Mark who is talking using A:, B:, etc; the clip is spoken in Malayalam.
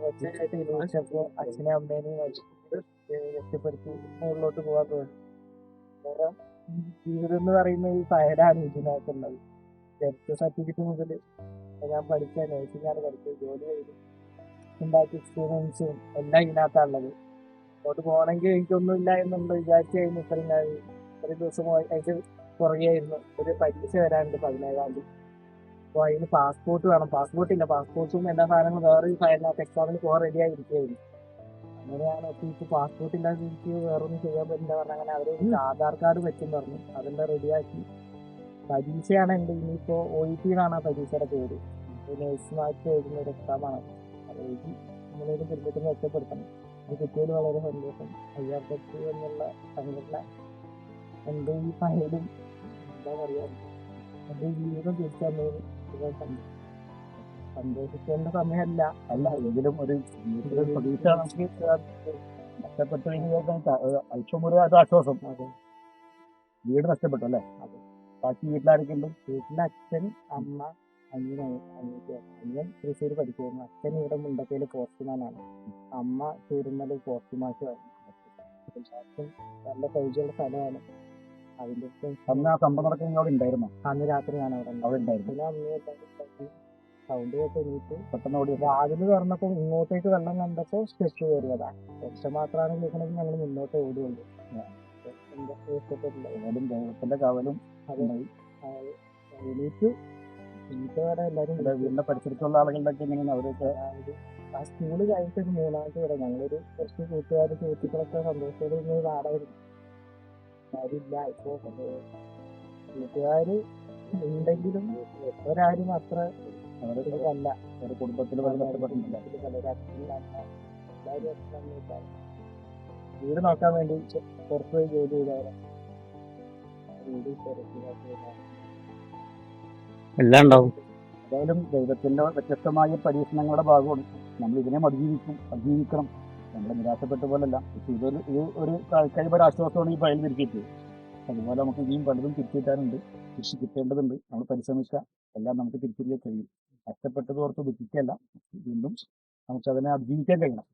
A: ഒറ്റ തീരുമാനിച്ചപ്പോ അച്ഛനെ അമ്മേനെയും രക്ഷപ്പെടുത്തി മുകളിലോട്ട് പോകാൻ തോന്നി കാരണം ജീവിതം എന്ന് പറയുന്ന ഈ ഫയലാണ് ഇതിനകത്തുള്ളത് ഡെത്ത് സർട്ടിഫിക്കറ്റ് മുതൽ ഞാൻ പഠിച്ച നേഴ്സിംഗാണ് പഠിച്ചത് ജോലി ചെയ്തു ഉണ്ടാക്കിയ എക്സ്പീരിയൻസും എല്ലാം ഇതിനകത്താണുള്ളത് അങ്ങോട്ട് പോകണമെങ്കിൽ എനിക്കൊന്നും ഇല്ല എന്നുള്ള വിചാരിച്ചായിരുന്നു ഇത്രയും ഒരു ദിവസം പോയി അതിന്റെ പുറകെയായിരുന്നു ഒരു പരീക്ഷ വരാനുണ്ട് പതിനേഴാം തീയതി അപ്പോൾ അതിന് പാസ്പോർട്ട് വേണം. പാസ്പോർട്ട് ഇല്ല. പാസ്പോർട്ടും എല്ലാ സാധനങ്ങളും വേറെ ഫയലിനകത്ത് എക്സാമിന് പോകാൻ റെഡി ആയിരിക്കുകയായിരുന്നു. അങ്ങനെയാണ് എനിക്ക് പാസ്പോർട്ട് ഇല്ലാതെ എനിക്ക് വേറൊന്നും ചെയ്യാൻ പറ്റില്ല പറഞ്ഞ അങ്ങനെ അവർ ആധാർ കാർഡ് പറ്റും പറഞ്ഞു. അതെല്ലാം റെഡിയാക്കി പരീക്ഷയാണ് എന്റെ ഇനിയിപ്പോ ഒ ഇ ടി എന്നാണ് ആ പരീക്ഷയുടെ പേര്. നേഴ്സുമാർക്ക് എഴുതുന്ന ഒരു എക്സാമാണ് അത് എഴുതി നമ്മളൊരു കുടുംബത്തിന് മെച്ചപ്പെടുത്തണം അത് കിട്ടിയതിൽ വളരെ സന്തോഷം. അയ്യാർപ്പത്ത് എന്നുള്ള സംഘടന എന്റെ ഈ ഫയലും എന്താ പറയാ എന്റെ ജീവിതം തിരിച്ചു തന്നതിന് ഒരുപാട് സന്തോഷം. സന്തോഷിക്കേണ്ട സമയമല്ല.
B: അല്ല എങ്കിലും ഒരു പ്രതീക്ഷ നമുക്ക് നഷ്ടപ്പെട്ടു അല്പം ഒരു അത് ആശ്വാസം. വീട് നഷ്ടപ്പെട്ടു അല്ലേ? ബാക്കി വീട്ടിലാരൊക്കെ ഉണ്ട്
A: വീട്ടിലെ അച്ഛൻ അമ്മ അനിയൻ അനിയൻ തൃശ്ശൂർ പഠിക്കുന്നു. അച്ഛൻ ഇവിടെ മുണ്ടക്കയിൽ പോസ്റ്റ്മാനാണ്. അമ്മ തിരുമല പോസ്റ്റ് മാഷാണ് അച്ഛൻ നല്ല പരിചയമുള്ള സ്ഥലമാണ്. അതിന്റെ
B: അന്ന് ആ സംഭവം നടക്കുന്ന അവിടെ ഉണ്ടായിരുന്നു.
A: അന്ന് രാത്രി ഞാൻ അവിടെ ഉണ്ടായിരുന്നു.
B: അവിടെ ഉണ്ടായിരുന്നു.
A: പിന്നെ അമ്മയെ സൗണ്ട് കേട്ട് എണീറ്റ്
B: പെട്ടെന്ന് ഓടി
A: വാതിൽ തുറന്നപ്പോ ഇങ്ങോട്ടേക്ക് വെള്ളം കണ്ടപ്പോ സ്റ്റെപ്പ് കയറിയതാ. രക്ഷ മാത്രമാണ് കേൾക്കണമെങ്കിൽ ഞങ്ങൾ മുന്നോട്ട് കവലും
B: ഏതായാലും ദൈവത്തിന്റെ കാവലും
A: അതെ.
B: ഉണ്ടായി.
A: എണീറ്റ്. എല്ലാരും
B: ഇവിടെ വീടിന്റെ പരിസരത്തുള്ള ആളുകളുടെ ഒക്കെ എങ്ങനെയാണ് അവരൊക്കെ?
A: ആ സ്കൂൾ കഴിഞ്ഞിട്ട് മൂന്നാമത്തെ വരെ ഞങ്ങളൊരു കുറച്ച് കൂട്ടുകാർ സുഹൃത്തുക്കളൊക്കെ സന്തോഷത്തോടെ നാടായിരുന്നു ആരില്ല ഇപ്പോ കൂട്ടുകാര് ഉണ്ടെങ്കിലും ഒരാരും അത്ര
B: അവരുടെ
A: അല്ല
B: ഒരു കുടുംബത്തിൽ
A: വീട് നോക്കാൻ വേണ്ടി പുറത്തു പോയി ജോലി ചെയ്തവരാണ് വീട്
C: എല്ലാം ഉണ്ടാവും.
B: ഏതായാലും ദൈവത്തിന്റെ വ്യത്യസ്തമായ പരീക്ഷണങ്ങളുടെ ഭാഗമാണ്. നമ്മൾ ഇതിനെ അതിജീവിക്കും അതിജീവിക്കണം നമ്മൾ നിരാശപ്പെട്ട പോലല്ല. പക്ഷെ ഇതൊരു ഇത് ഒരു ഒരു ആശ്വാസമാണ് ഈ ഫയൽ തിരിച്ചിട്ട് അതുപോലെ നമുക്ക് ഇനിയും പലതും തിരിച്ചിട്ടാനുണ്ട് തിരിച്ചു കിട്ടേണ്ടതുണ്ട്. നമ്മൾ പരിശ്രമിക്കുക. എല്ലാം നമുക്ക് തിരിച്ചറിയാൻ കഴിയും കഷ്ടപ്പെട്ടത് ഓർത്ത് ദുഃഖിക്കല്ല വീണ്ടും നമുക്ക് അതിനെ അതിജീവിക്കാൻ കഴിയണം.